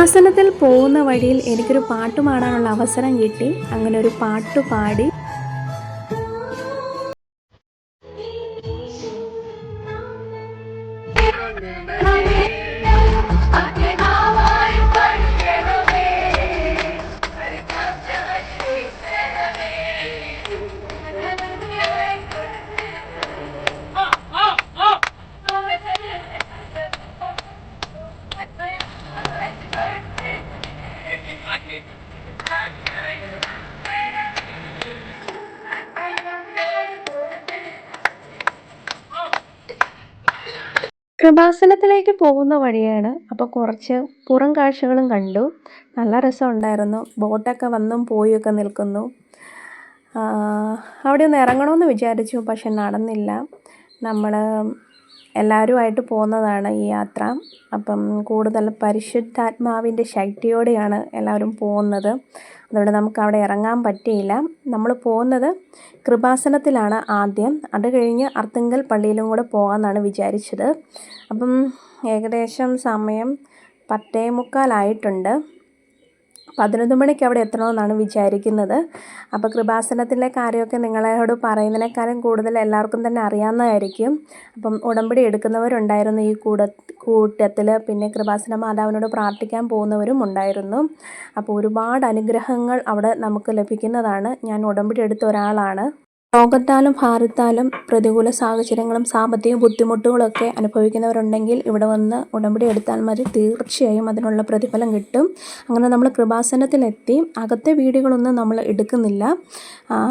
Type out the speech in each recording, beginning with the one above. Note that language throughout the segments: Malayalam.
ആസനത്തിൽ പോകുന്ന വഴിയിൽ എനിക്കൊരു പാട്ട് പാടാനുള്ള അവസരം കിട്ടി. അങ്ങനെ ഒരു പാട്ട് പാടി. കൃപാസനത്തിലേക്ക് പോകുന്ന വഴിയാണ്. അപ്പോൾ കുറച്ച് പുറം കാഴ്ചകളും കണ്ടു. നല്ല രസം ഉണ്ടായിരുന്നു ബോട്ടൊക്കെ വന്നും പോയൊക്കെ നിൽക്കുന്നു. അവിടെ ഒന്ന് ഇറങ്ങണമെന്ന് വിചാരിച്ചു പക്ഷെ നടന്നില്ല. നമ്മൾ എല്ലാവരുമായിട്ട് പോകുന്നതാണ് ഈ യാത്ര. അപ്പം കൂടുതൽ പരിശുദ്ധാത്മാവിന്റെ ശക്തിയോടെയാണ് എല്ലാവരും പോകുന്നത്. അതുകൊണ്ട് നമുക്ക് അവിടെ ഇറങ്ങാൻ പറ്റിയില്ല. നമ്മൾ പോകുന്നത് കൃപാസനത്തിലാണ് ആദ്യം. അത് കഴിഞ്ഞ് അർത്തുങ്കൽ പള്ളിയിലും കൂടെ പോകാമെന്നാണ് വിചാരിച്ചത്. അപ്പം ഏകദേശം സമയം പത്തേ മുക്കാലായിട്ടുണ്ട്. പതിനൊന്ന് മണിക്ക് അവിടെ എത്തണമെന്നാണ് വിചാരിക്കുന്നത്. അപ്പോൾ കൃപാസനത്തിലെ കാര്യമൊക്കെ നിങ്ങളോട് പറയുന്നതിനേക്കാളും കൂടുതൽ എല്ലാവർക്കും തന്നെ അറിയാവുന്നതായിരിക്കും. അപ്പം ഉടമ്പടി എടുക്കുന്നവരുണ്ടായിരുന്നു. ഈ കൂട കൂട്ടത്തിൽ പിന്നെ കൃപാസന മാതാവിനോട് പ്രാർത്ഥിക്കാൻ പോകുന്നവരും ഉണ്ടായിരുന്നു. അപ്പോൾ ഒരുപാട് അനുഗ്രഹങ്ങൾ അവിടെ നമുക്ക് ലഭിക്കുന്നതാണ്. ഞാൻ ഉടമ്പടി എടുത്ത ഒരാളാണ്. രോഗത്താലും ഭാരത്താലും പ്രതികൂല സാഹചര്യങ്ങളും സാമ്പത്തിക ബുദ്ധിമുട്ടുകളൊക്കെ അനുഭവിക്കുന്നവരുണ്ടെങ്കിൽ ഇവിടെ വന്ന് ഉടമ്പടി എടുത്താൽ മതി. തീർച്ചയായും അതിനുള്ള പ്രതിഫലം കിട്ടും. അങ്ങനെ നമ്മൾ കൃപാസനത്തിലെത്തി. അകത്തെ വീടുകളൊന്നും നമ്മൾ എടുക്കുന്നില്ല.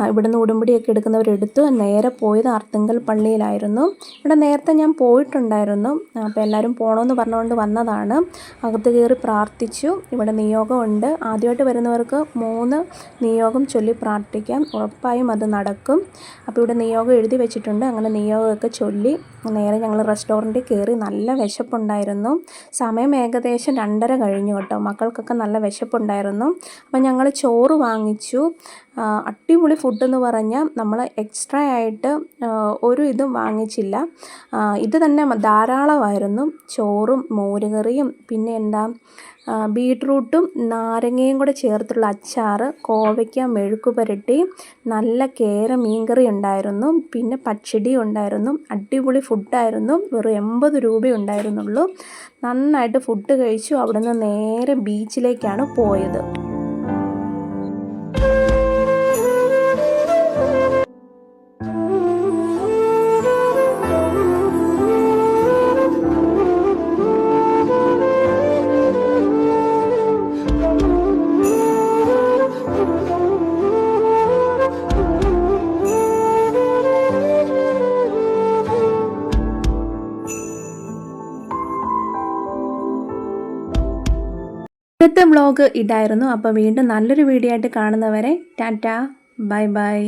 ഇവിടുന്ന് ഉടമ്പടിയൊക്കെ എടുക്കുന്നവരെടുത്തു നേരെ പോയത് അർത്തുങ്കൽ പള്ളിയിലായിരുന്നു. ഇവിടെ നേരത്തെ ഞാൻ പോയിട്ടുണ്ടായിരുന്നു. അപ്പോൾ എല്ലാവരും പോകണമെന്ന് പറഞ്ഞുകൊണ്ട് വന്നതാണ്. അകത്ത് കയറി പ്രാർത്ഥിച്ചു. ഇവിടെ നിയോഗമുണ്ട്. ആദ്യമായിട്ട് വരുന്നവർക്ക് മൂന്ന് നിയോഗം ചൊല്ലി പ്രാർത്ഥിക്കാം. ഉറപ്പായും അത് നടക്കും. അപ്പോൾ ഇവിടെ നിയോഗം എഴുതി വെച്ചിട്ടുണ്ട്. അങ്ങനെ നിയോഗമൊക്കെ ചൊല്ലി നേരെ ഞങ്ങൾ റെസ്റ്റോറന്റിൽ കയറി നല്ല വിശപ്പുണ്ടായിരുന്നു. സമയം ഏകദേശം രണ്ടര കഴിഞ്ഞു കേട്ടോ. മക്കൾക്കൊക്കെ നല്ല വിശപ്പുണ്ടായിരുന്നു. അപ്പോൾ ഞങ്ങൾ ചോറ് വാങ്ങിച്ചു. അടിപൊളി ഫുഡ് എന്ന് പറഞ്ഞാൽ നമ്മൾ എക്സ്ട്രാ ആയിട്ട് ഒരു ഇതും വാങ്ങിച്ചില്ല. ഇത് തന്നെ ധാരാളമായിരുന്നു. ചോറും മോരുകറിയും പിന്നെ എന്താ ബീട്രൂട്ടും നാരങ്ങയും കൂടെ ചേർത്തുള്ള അച്ചാറ് കോവയ്ക്ക മെഴുക്ക് പുരട്ടി നല്ല കേര മീൻകറി ഉണ്ടായിരുന്നു പിന്നെ പച്ചടി ഉണ്ടായിരുന്നു അടിപൊളി ഫുഡായിരുന്നു വെറും എൺപത് രൂപ ഉണ്ടായിരുന്നുള്ളൂ നന്നായിട്ട് ഫുഡ് കഴിച്ചു അവിടുന്ന് നേരെ ബീച്ചിലേക്കാണ് പോയത്. ഇന്നത്തെ വ്ളോഗ് ഇതായിരുന്നു. അപ്പോൾ വീണ്ടും നല്ലൊരു വീഡിയോ ആയിട്ട് കാണുന്നവരെ ടാറ്റ. Bye bye.